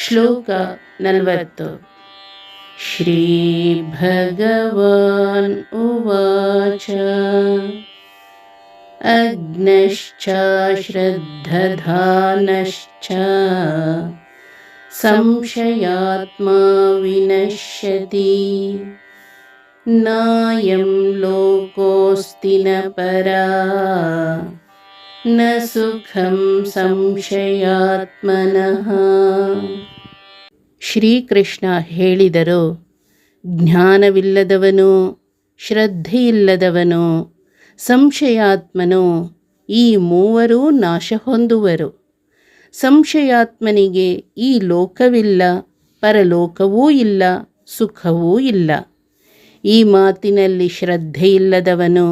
श्लोक नलवत् श्रीभगवान् उवाच। अग्नश्च श्रद्धानश्च संशयात्मा विनश्यति। नायं लोकोऽस्ति न परा। न सुखं संशयात्मनः ಶ್ರೀಕೃಷ್ಣ ಹೇಳಿದರು ಜ್ಞಾನವಿಲ್ಲದವನು ಶ್ರದ್ಧೆಯಿಲ್ಲದವನು ಸಂಶಯಾತ್ಮನು ಈ ಮೂವರೂ ನಾಶ ಹೊಂದುವರು ಸಂಶಯಾತ್ಮನಿಗೆ ಈ ಲೋಕವಿಲ್ಲ ಪರಲೋಕವೂ ಇಲ್ಲ ಸುಖವೂ ಇಲ್ಲ ಈ ಮಾತಿನಲ್ಲಿ ಶ್ರದ್ಧೆಯಿಲ್ಲದವನು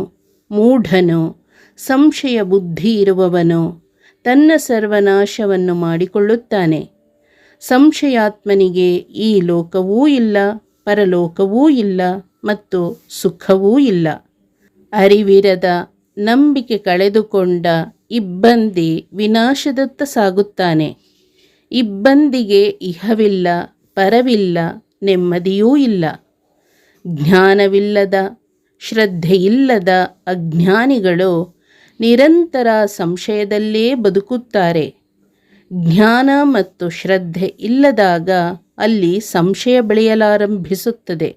ಮೂಢನು ಸಂಶಯ ಬುದ್ಧಿ ಇರುವವನು ತನ್ನ ಸರ್ವನಾಶವನ್ನು ಮಾಡಿಕೊಳ್ಳುತ್ತಾನೆ. ಸಂಶಯಾತ್ಮನಿಗೆ ಈ ಲೋಕವೂ ಇಲ್ಲ, ಪರಲೋಕವೂ ಇಲ್ಲ ಮತ್ತು ಸುಖವೂ ಇಲ್ಲ. ಅರಿವಿರದ ನಂಬಿಕೆ ಕಳೆದುಕೊಂಡ ಇಬ್ಬಂದಿ ವಿನಾಶದತ್ತ ಸಾಗುತ್ತಾನೆ. ಇಬ್ಬಂದಿಗೆ ಇಹವಿಲ್ಲ, ಪರವಿಲ್ಲ, ನೆಮ್ಮದಿಯೂ ಇಲ್ಲ. ಜ್ಞಾನವಿಲ್ಲದ, ಶ್ರದ್ಧೆಯಿಲ್ಲದ ಅಜ್ಞಾನಿಗಳು ನಿರಂತರ ಸಂಶಯದಲ್ಲೇ ಬದುಕುತ್ತಾರೆ. ಜ್ಞಾನ ಮತ್ತು ಶ್ರದ್ಧೆ ಇಲ್ಲದಾಗ ಅಲ್ಲಿ ಸಂಶಯ ಬೆಳೆಯಲಾರಂಭಿಸುತ್ತದೆ.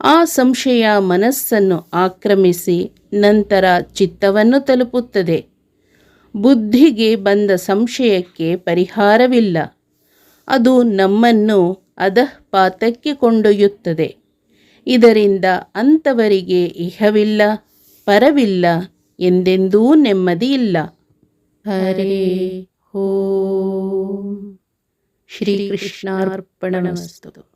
ಆ ಸಂಶಯ ಮನಸ್ಸನ್ನು ಆಕ್ರಮಿಸಿ ನಂತರ ಚಿತ್ತವನ್ನು ತಲುಪುತ್ತದೆ. ಬುದ್ಧಿಗೆ ಬಂದ ಸಂಶಯಕ್ಕೆ ಪರಿಹಾರವಿಲ್ಲ. ಅದು ನಮ್ಮನ್ನು ಅಧಃಪಾತಕ್ಕೆ ಕೊಂಡೊಯ್ಯುತ್ತದೆ. ಇದರಿಂದ ಅಂಥವರಿಗೆ ಇಹವಿಲ್ಲ, ಪರವಿಲ್ಲ ಎಂದೆಂದೂ ನೆಮ್ಮದಿ ಇಲ್ಲ. ಹರೇ ಓಂ. ಶ್ರೀಕೃಷ್ಣಾರ್ಪಣಮಸ್ತು